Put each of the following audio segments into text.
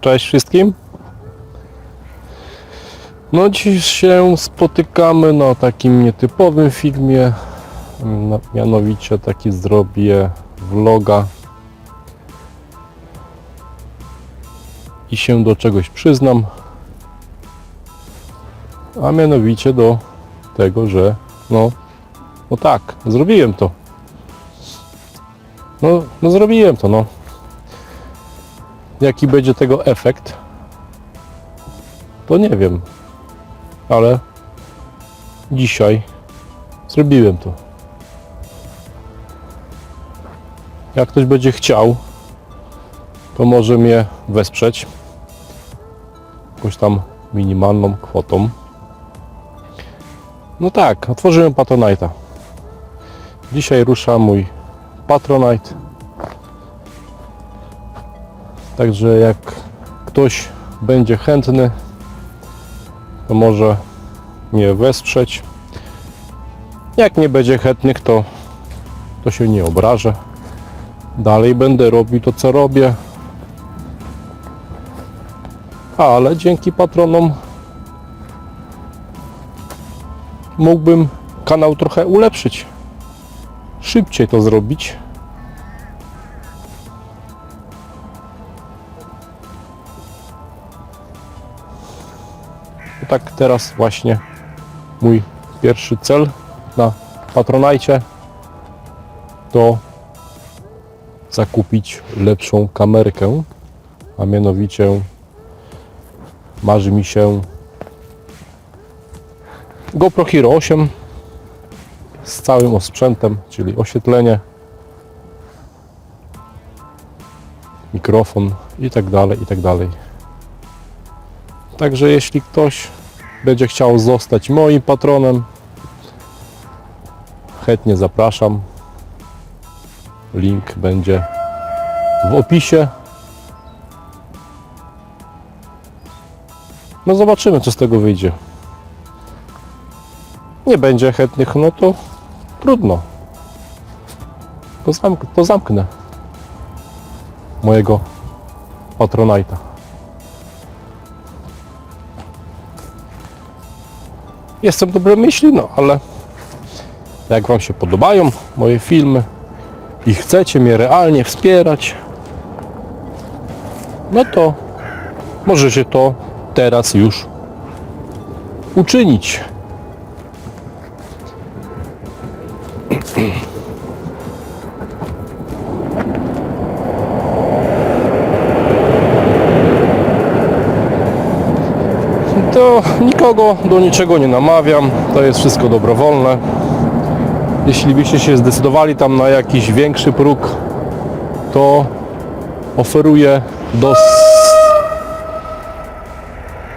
Cześć wszystkim. No dziś się spotykamy na takim nietypowym filmie. No, mianowicie taki zrobię vloga i się do czegoś przyznam. A mianowicie do tego, że no, no tak, zrobiłem to. No, no zrobiłem to, no. Jaki będzie tego efekt? To nie wiem. Ale dzisiaj zrobiłem to. Jak ktoś będzie chciał, to może mnie wesprzeć jakąś tam minimalną kwotą. No tak, otworzyłem Patronite'a. Dzisiaj rusza mój Patronite. Także jak ktoś będzie chętny, to może mnie wesprzeć. Jak nie będzie chętnych, to, to się nie obrażę. Dalej będę robił to, co robię. Ale dzięki patronom mógłbym kanał trochę ulepszyć. Szybciej to zrobić. Tak teraz właśnie mój pierwszy cel na Patronajcie to zakupić lepszą kamerkę, a mianowicie marzy mi się GoPro Hero 8 z całym osprzętem, czyli oświetlenie, mikrofon i tak dalej, i tak dalej. Także jeśli ktoś będzie chciał zostać moim patronem, chętnie zapraszam. Link będzie w opisie. No zobaczymy, co z tego wyjdzie. Nie będzie chętnych, no to trudno. To, zamk- to zamknę mojego Patronite'a. Jestem dobrej myśli, no ale jak Wam się podobają moje filmy i chcecie mnie realnie wspierać, no to możecie to teraz już uczynić. To nikogo do niczego nie namawiam, to jest wszystko dobrowolne. Jeśli byście się zdecydowali tam na jakiś większy próg, to oferuję dos...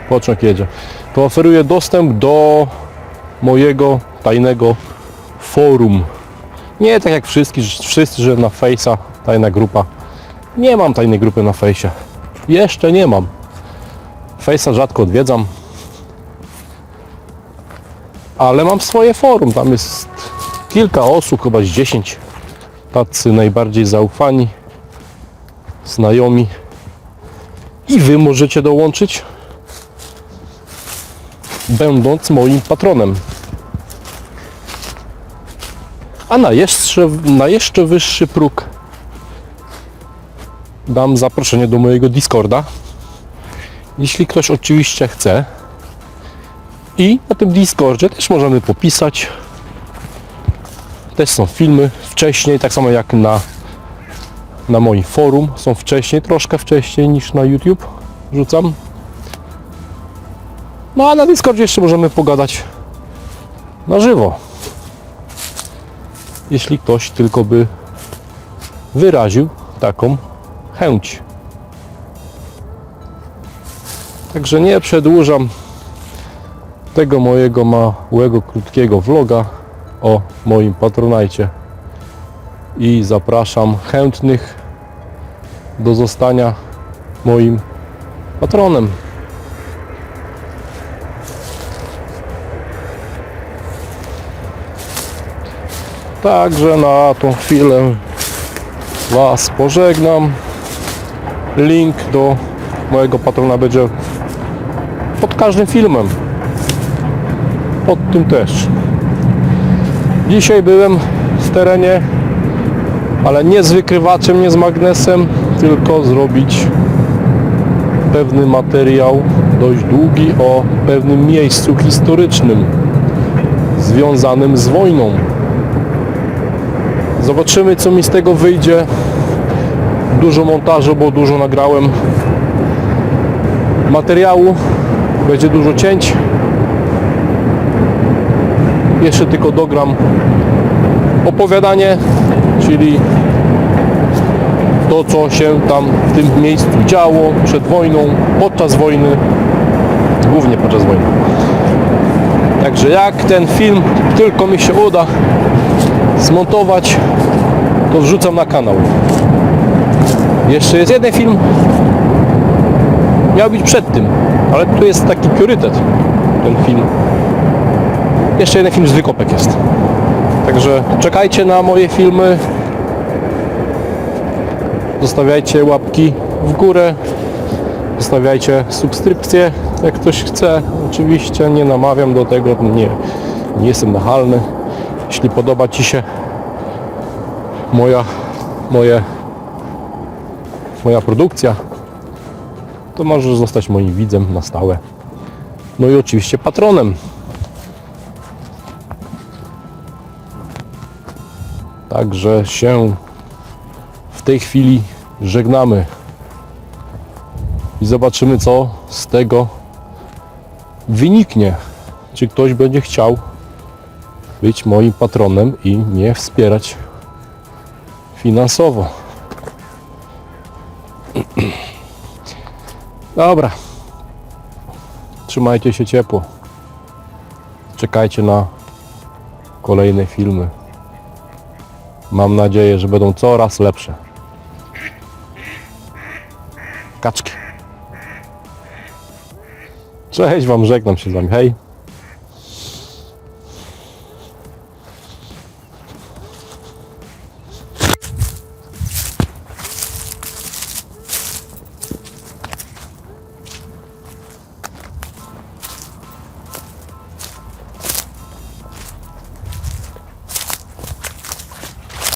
Pociąg jedzie. To oferuję dostęp do mojego tajnego forum. Nie tak jak wszyscy, wszyscy że na Face'a tajna grupa. Nie mam tajnej grupy na Face'ie. Jeszcze nie mam. Face'a rzadko odwiedzam. Ale mam swoje forum. Tam jest kilka osób, chyba z 10. Tacy najbardziej zaufani, znajomi. I Wy możecie dołączyć, będąc moim patronem. A na jeszcze, na jeszcze wyższy próg dam zaproszenie do mojego Discorda. Jeśli ktoś oczywiście chce. I na tym Discordzie też możemy popisać. Też są filmy wcześniej, tak samo jak na, na moim forum. Są wcześniej, troszkę wcześniej niż na YouTube rzucam. No a na Discordzie jeszcze możemy pogadać na żywo. Jeśli ktoś tylko by wyraził taką chęć. Także nie przedłużam tego mojego małego, krótkiego vloga o moim patronajcie i zapraszam chętnych do zostania moim patronem. Także na tą chwilę Was pożegnam. Link do mojego patrona będzie pod każdym filmem. Pod tym też. Dzisiaj byłem w terenie, ale nie z wykrywaczem, nie z magnesem, tylko zrobić pewny materiał dość długi o pewnym miejscu historycznym związanym z wojną. Zobaczymy co mi z tego wyjdzie. Dużo montażu, bo dużo nagrałem materiału. Będzie dużo cięć. Jeszcze tylko dogram opowiadanie, czyli to co się tam w tym miejscu działo przed wojną, podczas wojny, głównie podczas wojny. Także jak ten film tylko mi się uda zmontować, to wrzucam na kanał. Jeszcze jest jeden film. Miał być przed tym, ale tu jest taki priorytet ten film. Jeszcze jeden film z wykopek jest. Także czekajcie na moje filmy. Zostawiajcie łapki w górę. Zostawiajcie subskrypcję, jak ktoś chce. Oczywiście nie namawiam do tego, nie, nie jestem nachalny. Jeśli podoba Ci się moja, moje, moja produkcja, to możesz zostać moim widzem na stałe. No i oczywiście patronem. Także się w tej chwili żegnamy i zobaczymy co z tego wyniknie. Czy ktoś będzie chciał być moim patronem i mnie wspierać finansowo. Dobra. Trzymajcie się ciepło. Czekajcie na kolejne filmy. Mam nadzieję, że będą coraz lepsze. Kaczki. Cześć Wam, żegnam się z Wami. Hej.